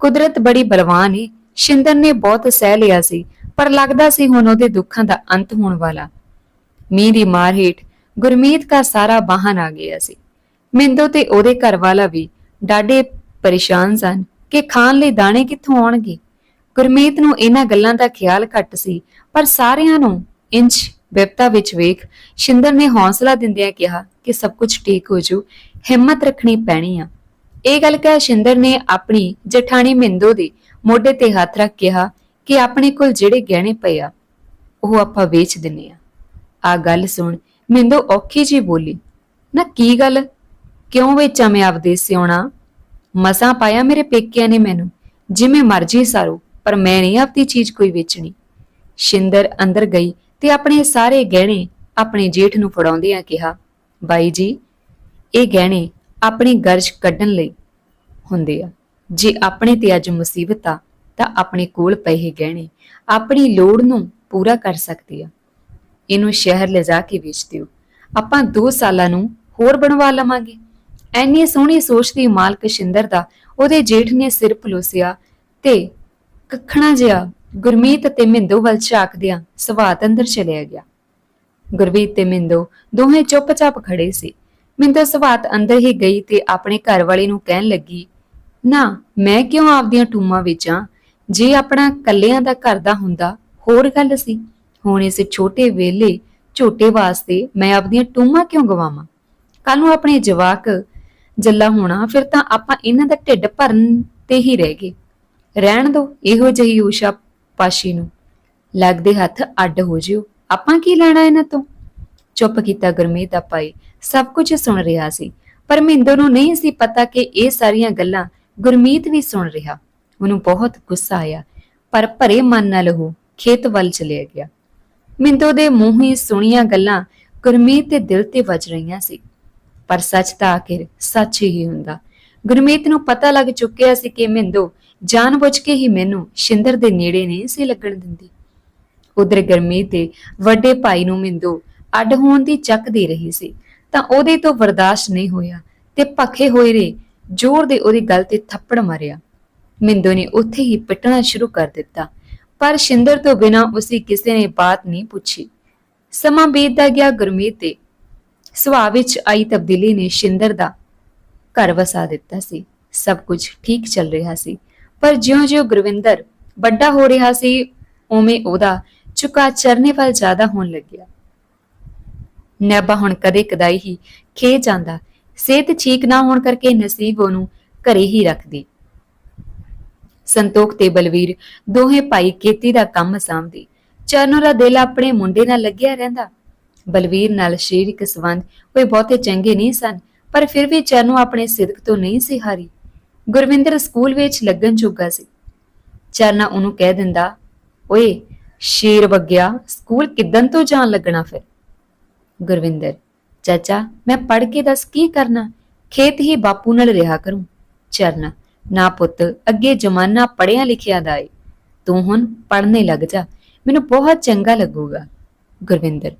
ਕੁਦਰਤ ਬੜੀ ਬਲਵਾਨ ਏ, ਸ਼ਿੰਦਰ ਨੇ ਬਹੁਤ ਸਹਿ ਲਿਆ ਸੀ, ਪਰ ਲੱਗਦਾ ਸੀ ਹੁਣ ਉਹਦੇ ਦੁੱਖਾਂ ਦਾ ਅੰਤ ਹੋਣ ਵਾਲਾ। ਮੀਂਹ ਦੀ ਮਾਰ ਹੇਠ ਗੁਰਮੀਤ ਦਾ ਸਾਰਾ ਵਾਹਨ ਆ ਗਿਆ ਸੀ। ਮਿੰਦੋ ਤੇ ਉਹਦੇ ਘਰ ਵਾਲਾ ਵੀ ਡਾਢੇ ਪਰੇਸ਼ਾਨ ਸਨ ਕਿ ਖਾਣ ਲਈ ਦਾਣੇ ਕਿੱਥੋਂ ਆਉਣਗੇ। ਗੁਰਮੀਤ ਨੂੰ ਇਹਨਾਂ ਗੱਲਾਂ ਦਾ ਖਿਆਲ ਘੱਟ ਸੀ, ਪਰ ਸਾਰਿਆਂ ਨੂੰ ਇੰਚ ਵਿਪਤਾ ਵਿੱਚ ਵੇਖ ਸ਼ਿੰਦਰ ਨੇ ਹੌਸਲਾ ਦਿੰਦਿਆਂ ਕਿਹਾ ਕਿ ਸਭ ਕੁਝ ਠੀਕ ਹੋ ਜੂ, ਹਿੰਮਤ ਰੱਖਣੀ ਪੈਣੀ ਆ। ਇਹ ਗੱਲ ਕਹਿ ਸ਼ਿੰਦਰ ਨੇ ਆਪਣੀ ਜਠਾਣੀ ਮਿੰਦੋ ਦੇ ਮੋਢੇ ਤੇ ਹੱਥ ਰੱਖ ਕਿਹਾ ਕਿ ਆਪਣੇ ਕੋਲ ਜਿਹੜੇ ਗਹਿਣੇ ਪਏ ਆ, ਉਹ ਆਪਾਂ ਵੇਚ ਦਿੰਨੇ ਆ। ਆ ਗੱਲ ਸੁਣ, ਮਿੰਦੋ ਔਖੀ ਜੀ ਬੋਲੀ, ਨਾ ਕੀ ਗੱਲ? ਕਿਉਂ ਵੇਚਾਂ ਮੈਂ ਆਪਦੇ ਸਿਉਣਾ? ਮਸਾਂ ਪਾਇਆ ਮੇਰੇ ਪੇਕਿਆਂ ਨੇ ਮੈਨੂੰ, ਜਿਵੇਂ ਮਰਜ਼ੀ ਸਾਰੋ। ਪਰ ਮੈਂ ਨਹੀਂ ਆਪਦੀ ਚੀਜ਼ ਕੋਈ ਵੇਚਣੀ। ਸ਼ਿੰਦਰ ਅੰਦਰ ਗਈ ਤੇ ਆਪਣੇ ਸਾਰੇ ਗਹਿਣੇ ਆਪਣੇ ਜੇਠ ਨੂੰ ਫੜਾਉਂਦਿਆਂ ਕਿਹਾ, ਬਾਈ ਜੀ, ਇਹ ਗਹਿਣੇ ਆਪਣੀ ਗਰਜ ਕੱਢਣ ਲਈ ਹੁੰਦੇ ਆ। ਜੇ ਆਪਣੇ ਤੇ ਅੱਜ ਮੁਸੀਬਤ ਆ, ਤਾਂ ਆਪਣੇ ਕੋਲ ਪਏ ਗਹਿਣੇ ਆਪਣੀ ਲੋੜ ਨੂੰ ਪੂਰਾ ਕਰ ਸਕਦੇ ਆ। ਇਹਨੂੰ ਸ਼ਹਿਰ ਲਿਜਾ ਕੇ ਵੇਚ ਦਿਓ। ਆਪਾਂ 2 ਸਾਲਾਂ ਨੂੰ ਹੋਰ ਬਣਵਾ ਲਵਾਂਗੇ। ਐਨੀ ਸੋਹਣੀ ਸੋਚ ਦੀ ਮਾਲਕ ਸ਼ਿੰਦਰ ਦਾ ਉਹਦੇ ਜੇਠ ਨੇ ਸਿਰ ਪਲੋਸਿਆ ਤੇ ਕੱਖਣਾ ਜਿਹਾ ਗੁਰਮੀਤ ਅਤੇ ਮਿੰਦੋ ਵੱਲ ਝਾਕਦਿਆਂ ਸਵਾਤ ਅੰਦਰ ਚਲਿਆ ਗਿਆ। ਗੁਰਮੀਤ ਤੇ ਮਿੰਦੋ ਦੋਹੇ ਚੁੱਪਚਾਪ ਖੜੇ ਸੀ। ਮਿੰਦੋ ਸਵਾਤ ਅੰਦਰ ਹੀ ਗਈ ਤੇ ਆਪਣੇ ਘਰ ਵਾਲੇ ਨੂੰ ਕਹਿਣ ਲੱਗੀ, ਨਾ, ਮੈਂ ਕਿਉਂ ਆਪਦੀਆਂ ਟੂਮਾਂ ਵੇਚਾਂ? ਜੇ ਆਪਣਾ ਕੱਲਿਆਂ ਦਾ ਘਰ ਦਾ ਹੁੰਦਾ, ਹੋਰ ਗੱਲ ਸੀ। ਹੁਣ ਇਸ ਛੋਟੇ ਵੇਲੇ ਝੋਟੇ ਵਾਸਤੇ ਮੈਂ ਆਪਦੀਆਂ ਟੂਮਾਂ ਕਿਉਂ ਗਵਾਵਾਂ? ਕੱਲ ਨੂੰ ਆਪਣੇ ਜਵਾਕ ਜੱਲਾ ਹੋਣਾ, ਫਿਰ ਤਾਂ ਆਪਾਂ ਇਹਨਾਂ ਦਾ ਢਿੱਡ ਭਰਨ ਤੇ ਹੀ ਰਹਿ ਗਏ। ਰਹਿਣ ਦੋ, ਇਹੋ ਜਿਹੀ ਊਸ਼ਾ ਪਾਸ਼ੀ ਨੂੰ। ਲੱਗਦੇ ਹੱਥ ਅੱਡ ਹੋ ਜਿਓ। ਆਪਾਂ ਕੀ ਲੈਣਾ ਇਹਨਾਂ ਤੋਂ? ਚੁੱਪ ਕੀਤਾ ਗੁਰਮੀਤ ਦਾ ਭਾਈ। ਸਭ ਕੁਝ ਸੁਣ ਰਿਹਾ ਸੀ। ਪਰ ਮਹਿੰਦਰ ਨੂੰ ਨਹੀਂ ਸੀ ਪਤਾ ਕਿ ਇਹ ਸਾਰੀਆਂ ਗੱਲਾਂ ਗੁਰਮੀਤ ਵੀ ਸੁਣ ਰਿਹਾ। ਉਹਨੂੰ ਬਹੁਤ ਗੁੱਸਾ ਆਇਆ। ਪਰ ਭਰੇ ਮਨ ਨਾਲ ਉਹ ਖੇਤ ਵੱਲ ਚਲਿਆ ਗਿਆ। ਮਿੰਦੋ ਦੇ ਮੂੰਹ ਹੀ ਸੁਣੀਆਂ ਗੱਲਾਂ ਗੁਰਮੀਤ ਦੇ ਦਿਲ ਤੇ ਵੱਜ ਰਹੀਆਂ ਸੀ। ਪਰ ਸੱਚ ਤਾਂ ਆਖਿਰ ਸੱਚ ਹੀ ਹੁੰਦਾ। ਗੁਰਮੀਤ ਨੂੰ ਪਤਾ ਲੱਗ ਚੁੱਕਿਆ ਸੀ ਕਿ ਮਿੰਦੋ ਜਾਣਬੁੱਝ ਕੇ ਹੀ ਮੈਨੂੰ ਸ਼ਿੰਦਰ ਦੇ ਨੇੜੇ ਨਹੀਂ ਸੀ ਲੱਗਣ ਦਿੰਦੀ। ਉਧਰ ਗੁਰਮੀਤ ਦੇ ਵੱਡੇ ਭਾਈ ਨੂੰ ਮਿੰਦੋ ਅੱਡ ਹੋਣ ਦੀ ਚੱਕ ਦੇ ਰਹੀ ਸੀ, ਤਾਂ ਉਹਦੇ ਤੋਂ ਬਰਦਾਸ਼ਤ ਨਹੀਂ ਹੋਇਆ ਤੇ ਭੱਖੇ ਹੋਏ ਰੇ ਜ਼ੋਰ ਦੇ ਉਹਦੀ ਗੱਲ ਤੇ ਥੱਪੜ ਮਾਰਿਆ। ਮਿੰਦੋ ਨੇ ਉੱਥੇ ਹੀ ਪਿੱਟਣਾ ਸ਼ੁਰੂ ਕਰ ਦਿੱਤਾ, ਪਰ ਸ਼ਿੰਦਰ ਤੋਂ ਬਿਨਾਂ ਉਸੇ ਕਿਸੇ ਨੇ ਬਾਤ ਨਹੀਂ ਪੁੱਛੀ। ਸਮਾਂ ਬੀਤਦਾ ਗਿਆ ਗੁਰਮੀਤ ਤੇ। ਸੁਭਾਅ ਵਿੱਚ ਆਈ ਤਬਦੀਲੀ ਨੇ ਸ਼ਿੰਦਰ ਦਾ ਘਰ ਵਸਾ ਦਿੱਤਾ ਸੀ। ਸਭ ਕੁਝ ਠੀਕ ਚੱਲ ਰਿਹਾ ਸੀ। ਪਰ ਜਿਉਂ-ਜਿਉਂ ਗੁਰਵਿੰਦਰ ਵੱਡਾ ਹੋ ਰਿਹਾ ਸੀ, ਉਵੇਂ ਉਹਦਾ ਝੁਕਾ ਚਰਨੇ ਵੱਲ ਜ਼ਿਆਦਾ ਹੋਣ ਲੱਗਿਆ। ਨੈਬਾ ਹੁਣ ਕਦੇ ਕਦਾਈ ਹੀ ਖੇ ਜਾਂਦਾ, ਸਿਹਤ ਠੀਕ ਨਾ ਹੋਣ ਕਰਕੇ ਨਸੀਬ ਉਹਨੂੰ ਘਰੇ ਹੀ ਰੱਖਦੀ। ਸੰਤੋਖ ਤੇ ਬਲਵੀਰ ਦੋਹੇ ਭਾਈ ਖੇਤੀ ਦਾ ਕੰਮ ਸਾਂਭਦੇ। ਚਰਨੋ ਦਾ ਦਿਲ ਆਪਣੇ ਮੁੰਡੇ ਨਾਲ ਲੱਗਿਆ ਰਹਿੰਦਾ। ਬਲਵੀਰ ਨਾਲ ਸਰੀਰਕ ਸੰਬੰਧ ਕੋਈ ਬਹੁਤੇ ਚੰਗੇ ਨਹੀਂ ਸਨ, ਪਰ ਫਿਰ ਵੀ ਚਰਨੋ ਆਪਣੇ ਸਿਦਕ ਤੋਂ ਨਹੀਂ ਸੀ ਹਾਰੀ। ਗੁਰਵਿੰਦਰ ਸਕੂਲ ਵਿੱਚ ਲੱਗਣ ਚੁੱਕਾ ਸੀ। ਚਰਨਾ ਉਹਨੂੰ ਕਹਿ ਦਿੰਦਾ, ਓਏ, ਸ਼ੇਰ ਵਗਿਆ, ਸਕੂਲ ਕਿਦਨ ਤੋਂ ਜਾਣ ਲੱਗਣਾ ਫਿਰ? ਗੁਰਵਿੰਦਰ, ਚਾਚਾ, ਮੈਂ ਪੜ੍ਹ ਕੇ ਦੱਸ ਕੀ ਕਰਨਾ? ਖੇਤ ਹੀ ਬਾਪੂ ਨਾਲ ਰਿਹਾ ਕਰੂੰ। ਚਰਨਾ, ਨਾ ਪੁੱਤ, ਅੱਗੇ ਜ਼ਮਾਨਾ ਪੜਿਆ ਲਿਖਿਆ ਦਾ ਏ। ਤੂੰ ਹੁਣ ਪੜ੍ਹਨੇ ਲੱਗ ਜਾ, ਮੈਨੂੰ ਬਹੁਤ ਚੰਗਾ ਲੱਗੂਗਾ। ਗੁਰਵਿੰਦਰ,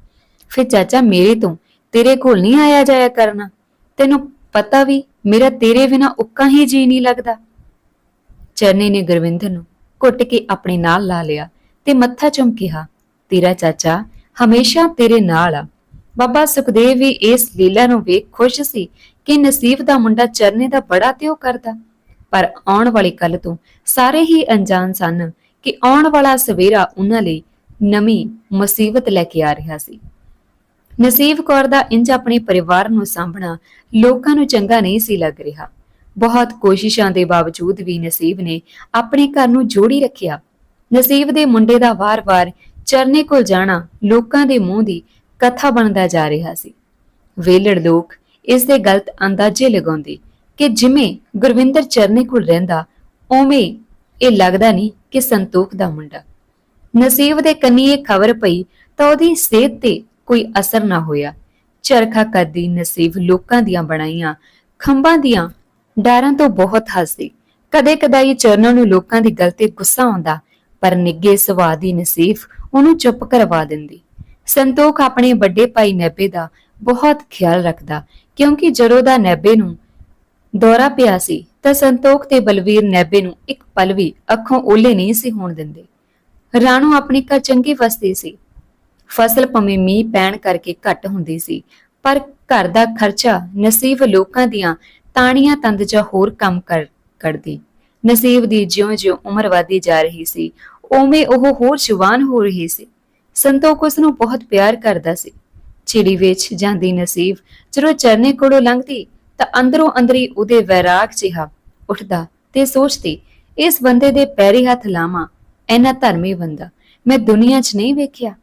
ਫਿਰ ਚਾਚਾ ਮੇਰੇ ਤੋਂ ਤੇਰੇ ਕੋਲ ਨਹੀਂ ਆਇਆ ਜਾਇਆ ਕਰਨਾ? ਤੈਨੂੰ ਪਤਾ ਵੀ ਮੇਰਾ ਤੇਰੇ ਬਿਨਾ ਉੱਕਾ ਹੀ ਜੀ ਨਹੀਂ ਲੱਗਦਾ। ਚਰਨੇ ਨੇ ਗੁਰਵਿੰਦਰ ਨੂੰ ਘੁੱਟ ਕੇ ਆਪਣੇ ਨਾਲ ਲਾ ਲਿਆ ਤੇ ਮੱਥਾ ਚੁੰਮ ਕਿਹਾ, ਤੇਰਾ ਚਾਚਾ ਹਮੇਸ਼ਾ ਤੇਰੇ ਨਾਲ ਆ। ਬਾਬਾ ਸੁਖਦੇਵ ਵੀ ਇਸ ਲੀਲਾ ਨੂੰ ਵੇਖ ਖੁਸ਼ ਸੀ ਕਿ ਨਸੀਬ ਦਾ ਮੁੰਡਾ ਚਰਨੇ ਦਾ ਬੜਾ ਤਿਉ ਕਰਦਾ। ਪਰ ਆਉਣ ਵਾਲੀ ਕੱਲ ਤੋਂ ਸਾਰੇ ਹੀ ਅਣਜਾਣ ਸਨ ਕਿ ਆਉਣ ਵਾਲਾ ਸਵੇਰਾ ਉਹਨਾਂ ਲਈ ਨਵੀਂ ਮੁਸੀਬਤ ਲੈ ਕੇ ਆ ਰਿਹਾ ਸੀ। ਨਸੀਬ ਕੌਰ ਦਾ ਇੰਜ ਆਪਣੇ ਪਰਿਵਾਰ ਨੂੰ ਸਾਂਭਣਾ ਲੋਕਾਂ ਨੂੰ ਚੰਗਾ ਨਹੀਂ ਸੀ ਲੱਗ ਰਿਹਾ। ਬਹੁਤ ਕੋਸ਼ਿਸ਼ਾਂ ਦੇ ਬਾਵਜੂਦ ਵੀ ਨਸੀਬ ਨੇ ਆਪਣੇ ਘਰ ਨੂੰ ਜੋੜੀ ਰੱਖਿਆ। ਨਸੀਬ ਦੇ ਮੁੰਡੇ ਦਾ ਵਾਰ-ਵਾਰ ਚਰਨੇ ਕੋਲ ਜਾਣਾ ਲੋਕਾਂ ਦੇ ਮੂੰਹ ਦੀ ਕਥਾ ਬਣਦਾ ਜਾ ਰਿਹਾ ਸੀ। ਵੇਲੜ ਲੋਕ ਇਸ ਦੇ ਗਲਤ ਅੰਦਾਜ਼ੇ ਲਗਾਉਂਦੇ ਕਿ ਜਿਵੇਂ ਗੁਰਵਿੰਦਰ ਚਰਨੇ ਕੋਲ ਰਹਿੰਦਾ, ਉਵੇਂ ਇਹ ਲੱਗਦਾ ਨਹੀਂ ਕਿ ਸੰਤੋਖ ਦਾ ਮੁੰਡਾ। ਨਸੀਬ ਦੇ ਕੰਨੀ ਇਹ ਖਬਰ ਪਈ ਤਾਂ ਉਹਦੀ ਸਿਹਤ ਤੇ ਕੋਈ ਅਸਰ ਨਾ ਹੋਇਆ। ਚਰਖਾ ਕਰਦੀ ਨਸੀਬ ਲੋਕਾਂ ਦੀਆਂ ਬਣਾਈਆਂ ਖੰਭਾਂ ਦੀਆਂ ਡਾਰਾਂ ਤੋਂ ਬਹੁਤ ਹੱਸਦੀ। ਕਦੇ ਕਦਾਈ ਚਰਨਾਂ ਨੂੰ ਲੋਕਾਂ ਦੀ ਗੱਲ ਗੁੱਸਾ ਆਉਂਦਾ, ਪਰ ਨਿੱਗੇ ਸੁਭਾਅ ਦੀ ਨਸੀਬ ਉਹਨੂੰ ਚੁੱਪ ਕਰਵਾ ਦਿੰਦੀ। ਸੰਤੋਖ ਆਪਣੇ ਵੱਡੇ ਭਾਈ ਨੈਬੇ ਦਾ ਬਹੁਤ ਖਿਆਲ ਰੱਖਦਾ, ਕਿਉਂਕਿ ਜਦੋਂ ਦਾ ਨੈਬੇ ਨੂੰ ਦੌਰਾ ਪਿਆ ਸੀ, ਤਾਂ ਸੰਤੋਖ ਤੇ ਬਲਵੀਰ ਨੈਬੇ ਨੂੰ ਇੱਕ ਪਲ ਵੀ ਅੱਖੋਂ ਓਲੇ ਨਹੀਂ ਸੀ ਹੋਣ ਦਿੰਦੇ। ਰਾਣੋ ਆਪਣੇ ਘਰ ਚੰਗੀ ਵਸਦੀ ਸੀ। ਫਸਲ ਭਵੇਂ ਮੀਂਹ ਪੈਣ ਕਰਕੇ ਘੱਟ ਹੁੰਦੀ ਸੀ, ਪਰ ਘਰ ਦਾ ਖਰਚਾ ਨਸੀਬ ਲੋਕਾਂ ਦੀਆਂ ਤਾਣੀਆਂ ਤੰਦ ਜਾਂ ਹੋਰ ਕੰਮ ਕਰ, ਕਰਦੀ। ਨਸੀਬ ਦੀ ਜਿਉਂ-ਜਿਉਂ ਉਮਰ ਵਧਦੀ ਜਾ ਰਹੀ ਸੀ, ਉਵੇਂ ਉਹ ਹੋਰ ਜਵਾਨ ਹੋ ਰਹੀ ਸੀ। ਸੰਤੋਖ ਉਸ ਨੂੰ ਬਹੁਤ ਪਿਆਰ ਕਰਦਾ ਸੀ। ਚਿੜੀ ਵਿੱਚ ਜਾਂਦੀ ਨਸੀਬ ਜਦੋਂ ਚਰਨੇ ਕੋਲੋਂ ਲੰਘਦੀ ਤਾਂ ਅੰਦਰੋਂ ਅੰਦਰੀ ਉਹਦੇ ਵੈਰਾਗ ਜਿਹਾ ਉੱਠਦਾ ਤੇ ਸੋਚਦੀ, ਇਸ ਬੰਦੇ ਦੇ ਪੈਰੀ ਹੱਥ ਲਾਵਾਂ ਐਨਾ ਧਰਮੀ ਬੰਦਾ, ਮੈਂ ਦੁਨੀਆ 'ਚ ਨਹੀਂ ਵੇਖਿਆ।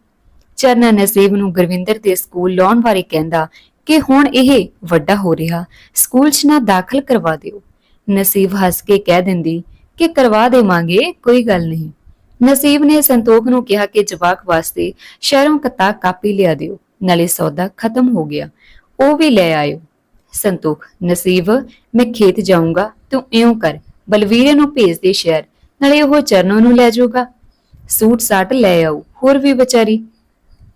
ਚਰਨਾ ਨਸੀਬ ਨੂੰ ਗੁਰਵਿੰਦਰ ਦੇ ਸਕੂਲ ਲਾਉਣ ਬਾਰੇ ਕਹਿੰਦਾ ਕਿ ਹੁਣ ਇਹ ਵੱਡਾ ਹੋ ਰਿਹਾ, ਸਕੂਲ 'ਚ ਨਾ ਦਾਖਲ ਕਰਵਾ ਦਿਓ। ਨਸੀਬ ਹੱਸ ਕੇ ਕਹਿ ਦਿੰਦੀ ਕਿ ਕਰਵਾ ਦੇਵਾਂਗੇ, ਕੋਈ ਗੱਲ ਨਹੀਂ। ਨਸੀਬ ਨੇ ਸੰਤੋਖ ਨੂੰ ਕਿਹਾ ਕਿ ਜਵਾਕ ਵਾਸਤੇ ਸ਼ਹਿਰੋਂ ਕਿਤਾਬ ਕਾਪੀ ਲਿਆ ਦਿਓ, ਨਾਲੇ ਸੌਦਾ ਖਤਮ ਹੋ ਗਿਆ, ਉਹ ਵੀ ਲੈ ਆਇਓ। ਸੰਤੋਖ, ਨਸੀਬ, ਮੈਂ ਖੇਤ ਜਾਊਂਗਾ, ਤੂੰ ਇਉਂ ਕਰ, ਬਲਵੀਰੇ ਨੂੰ ਭੇਜ ਦੇ ਸ਼ਹਿਰ, ਨਾਲੇ ਉਹ ਚਰਨੋਂ ਨੂੰ ਲੈ ਜਾਊਗਾ। ਸੂਟ ਸਾਟ ਲੈ ਆਊ, ਹੋਰ ਵੀ ਵਿਚਾਰੀ।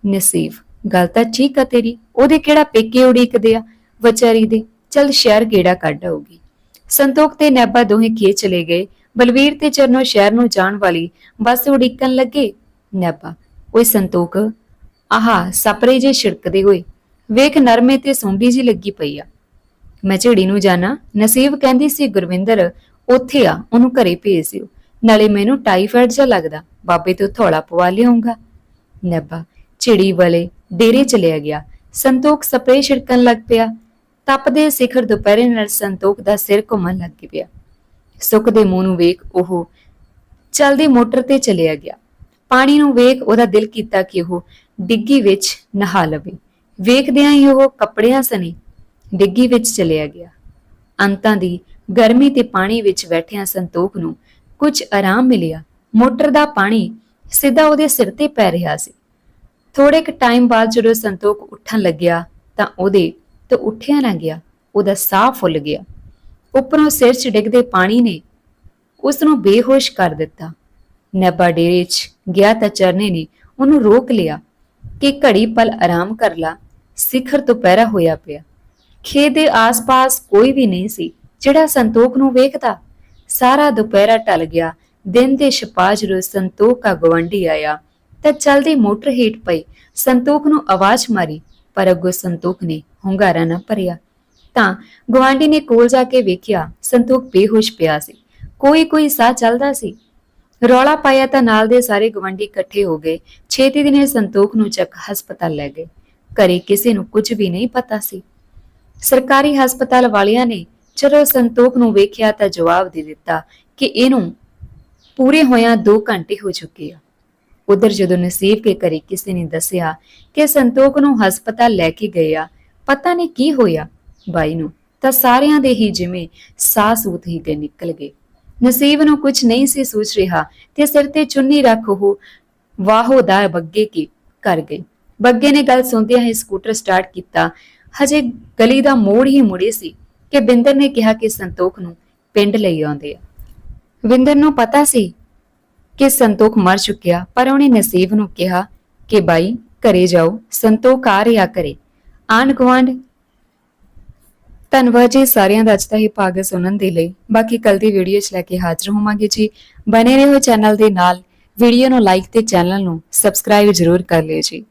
ਨਸੀਬ। ਗੱਲ ਤਾਂ ਠੀਕ ਆ ਤੇਰੀ। ਉਹਦੇ ਕਿਹੜਾ ਪੇਕੇ ਉਡੀਕਦੇ ਆ? ਵਿਚਾਰੀ ਦੇ। ਚਲ ਸ਼ਹਿਰ ਗੇੜਾ ਕੱਢ ਆਊਗੀ। ਸੰਤੋਖ ਤੇ ਨੈਬਾ ਦੋਹੇ ਖੇਤ ਚਲੇ ਗਏ। ਬਲਵੀਰ ਤੇ ਚਰਨੋ ਸ਼ਹਿਰ ਨੂੰ ਜਾਣ ਵਾਲੀ ਬੱਸ ਉਡੀਕਣ ਲੱਗੇ। ਨੈਬਾ ਓਏ ਸੰਤੋਖ, ਆਹਾ, ਸਪਰੇ ਜੇ ਛਿੜਕਦੇ ਹੋਏ। ਵੇਖ ਨਰਮੇ ਤੇ ਸੌਂਡੀ ਜੀ ਲੱਗੀ ਪਈ ਆ। ਮੈਂ ਝੜੀ ਨੂੰ ਜਾਣਾ। ਨਸੀਬ ਕਹਿੰਦੀ ਸੀ, ਗੁਰਵਿੰਦਰ, ਉੱਥੇ ਆ। ਉਹਨੂੰ ਘਰੇ ਭੇਜ ਦਿਓ। ਨਾਲੇ ਮੈਨੂੰ ਟਾਈਫਾਇਡ ਜਿਹਾ ਲੱਗਦਾ। ਬਾਬੇ ਤੋਂ ਥੋੜਾ ਪਵਾ ਲਿਆਉਂਗਾ ਨੱਬਾ ਝਿੜੀ ਵਾਲੇ ਡੇਰੇ ਚਲਿਆ ਗਿਆ। ਸੰਤੋਖ ਸਪਰੇ ਛਿੜਕਣ ਲੱਗ ਪਿਆ। ਤਪਦੇ ਸਿਖਰ ਦੁਪਹਿਰੇ ਨਾਲ ਸੰਤੋਖ ਦਾ ਸਿਰ ਘੁੰਮਣ ਲੱਗ ਪਿਆ। ਸੁੱਖ ਦੇ ਮੂੰਹ ਨੂੰ ਵੇਖ ਉਹ ਚਲਦੀ ਮੋਟਰ ਤੇ ਚਲਿਆ ਗਿਆ। ਪਾਣੀ ਨੂੰ ਵੇਖ ਉਹਦਾ ਦਿਲ ਕੀਤਾ ਕਿ ਉਹ ਡਿੱਗੀ ਵਿੱਚ ਨਹਾ ਲਵੇ। ਵੇਖਦਿਆਂ ਹੀ ਉਹ ਕੱਪੜਿਆਂ ਸਨੇ ਡਿੱਗੀ ਵਿੱਚ ਚਲਿਆ ਗਿਆ। ਅੰਤਾਂ ਦੀ ਗਰਮੀ ਤੇ ਪਾਣੀ ਵਿੱਚ ਬੈਠਿਆਂ ਸੰਤੋਖ ਨੂੰ ਕੁਝ ਆਰਾਮ ਮਿਲਿਆ। ਮੋਟਰ ਦਾ ਪਾਣੀ ਸਿੱਧਾ ਉਹਦੇ ਸਿਰ ਤੇ ਪੈ ਰਿਹਾ ਸੀ। ਥੋੜੇ ਕੁ ਟਾਈਮ ਬਾਅਦ ਜਦੋਂ ਸੰਤੋਖ ਉੱਠਣ ਲੱਗਿਆ ਤਾਂ ਉਹਦੇ ਤੋਂ ਉੱਠਿਆ ਨਾ ਗਿਆ, ਉਹਦਾ ਸਾਹ ਫੁੱਲ ਗਿਆ। ਉੱਪਰੋਂ ਸਿਰ 'ਚ ਡਿੱਗਦੇ ਪਾਣੀ ਨੇ ਉਸ ਨੂੰ ਬੇਹੋਸ਼ ਕਰ ਦਿੱਤਾ। ਨੈਬਾ ਡੇਰੇ 'ਚ ਗਿਆ ਤਾਂ ਚਰਨੇ ਨੇ ਉਹਨੂੰ ਰੋਕ ਲਿਆ ਕਿ ਘੜੀ ਪਲ ਆਰਾਮ ਕਰ ਲਾ, ਸਿਖਰ ਤੋਂ ਪੈਰਾ ਹੋਇਆ ਪਿਆ। ਖੇਤ ਦੇ ਆਸ-ਪਾਸ ਕੋਈ ਵੀ ਨਹੀਂ ਸੀ, ਜਿਹੜਾ ਸੰਤੋਖ ਨੂੰ ਵੇਖਦਾ। ਸਾਰਾ ਦੁਪਹਿਰਾ ਟਲ ਗਿਆ। ਦਿਨ ਦੇ ਛਪਾ ਜਦੋਂ ਸੰਤੋਖ ਦਾ ਗਵੰਡੀ ਆਇਆ ਤਾਂ ਚਲਦੀ ਮੋਟਰ ਹੇਠ ਪਈ। ਸੰਤੋਖ ਨੂੰ ਆਵਾਜ਼ ਮਾਰੀ, ਪਰ ਅੱਗੋਂ ਸੰਤੋਖ ਨੇ ਹੁੰਗਾਰਾ ਨਾ ਭਰਿਆ। ਤਾਂ ਗਵਾਂਡੀ ਨੇ ਕੋਲ ਜਾ ਕੇ ਵੇਖਿਆ, ਸੰਤੋਖ ਬੇਹੋਸ਼ ਪਿਆ ਸੀ। ਕੋਈ ਕੋਈ ਸਾਹ ਚੱਲਦਾ ਸੀ। ਰੌਲਾ ਪਾਇਆ ਤਾਂ ਨਾਲ ਦੇ ਸਾਰੇ ਗਵੰਡੀ ਇਕੱਠੇ ਹੋ ਗਏ। ਛੇਤੀ ਦਿਨੇ ਸੰਤੋਖ ਨੂੰ ਚੱਕ ਹਸਪਤਾਲ ਲੈ ਗਏ। ਘਰੇ ਕਿਸੇ ਨੂੰ ਕੁਝ ਵੀ ਨਹੀਂ ਪਤਾ ਸੀ। ਸਰਕਾਰੀ ਹਸਪਤਾਲ ਵਾਲਿਆਂ ਨੇ ਜਦੋਂ ਸੰਤੋਖ ਨੂੰ ਵੇਖਿਆ ਤਾਂ ਜਵਾਬ ਦੇ ਦਿੱਤਾ ਕਿ ਇਹਨੂੰ ਪੂਰੇ ਹੋਇਆਂ 2 ਘੰਟੇ ਹੋ ਚੁੱਕੇ ਆ। ਉਧਰ ਜਦੋਂ ਨਸੀਬ ਕੇ ਘਰੇ ਕਿਸੇ ਨੇ ਦੱਸਿਆ ਕਿ ਸੰਤੋਖ ਨੂੰ ਹਸਪਤਾਲ ਲੈ ਕੇ ਗਏ ਪਤਾ ਨਹੀਂ ਕੀ ਹੋਇਆ ਬਾਈ ਨੂੰ, ਤਾਂ ਸਾਰਿਆਂ ਦੇ ਹੀ ਜਿਵੇਂ ਸਾਹ ਸੂਤ ਹੀ ਤੇ ਨਿਕਲ ਗਏ। ਨਸੀਬ ਨੂੰ ਕੁਝ ਨਹੀਂ ਸੀ ਸੋਚ ਰਿਹਾ ਤੇ ਸਿਰ ਤੇ ਚੁੰਨੀ ਰੱਖ ਉਹ ਵਾਹੋ ਦਾ ਬੱਗੇ ਕੀ ਕਰ ਗਈ। ਬੱਗੇ ਨੇ ਗੱਲ ਸੁਣਦਿਆਂ ਹੀ ਸਕੂਟਰ ਸਟਾਰਟ ਕੀਤਾ। ਹਜੇ ਗਲੀ ਦਾ ਮੋੜ ਹੀ ਮੁੜੇ ਸੀ ਕਿ ਬਿੰਦਰ ਨੇ ਕਿਹਾ ਕਿ ਸੰਤੋਖ ਨੂੰ ਪਿੰਡ ਲਈ ਆਉਂਦੇ ਆ। ਵਿੰਦਰ ਨੂੰ ਪਤਾ ਸੀ ਕਿ ਸੰਤੋਖ ਮਰ ਚੁੱਕਿਆ, ਪਰ ਉਹਨੇ ਨਸੀਬ ਨੂੰ ਕਿਹਾ ਕਿ ਬਾਈ, ਘਰੇ ਜਾਓ, ਸੰਤੋਖ ਆ ਰਿਹਾ ਕਰੇ। ਆਨ ਗੁਆਂਢ, ਧੰਨਵਾਦ ਜੀ ਸਾਰਿਆਂ ਦਾ ਅੱਜ ਦਾ ਇਹ ਭਾਗ ਸੁਣਨ ਦੇ ਲਈ। ਬਾਕੀ ਕੱਲ ਦੀ ਵੀਡੀਓ 'ਚ ਲੈ ਕੇ ਹਾਜ਼ਰ ਹੋਵਾਂਗੇ ਜੀ। ਬਨੇ ਰਹੋ ਚੈਨਲ ਦੇ ਨਾਲ। ਵੀਡੀਓ ਨੂੰ ਲਾਈਕ ਤੇ ਚੈਨਲ ਨੂੰ ਸਬਸਕ੍ਰਾਈਬ ਜ਼ਰੂਰ ਕਰ ਲਿਓ ਜੀ।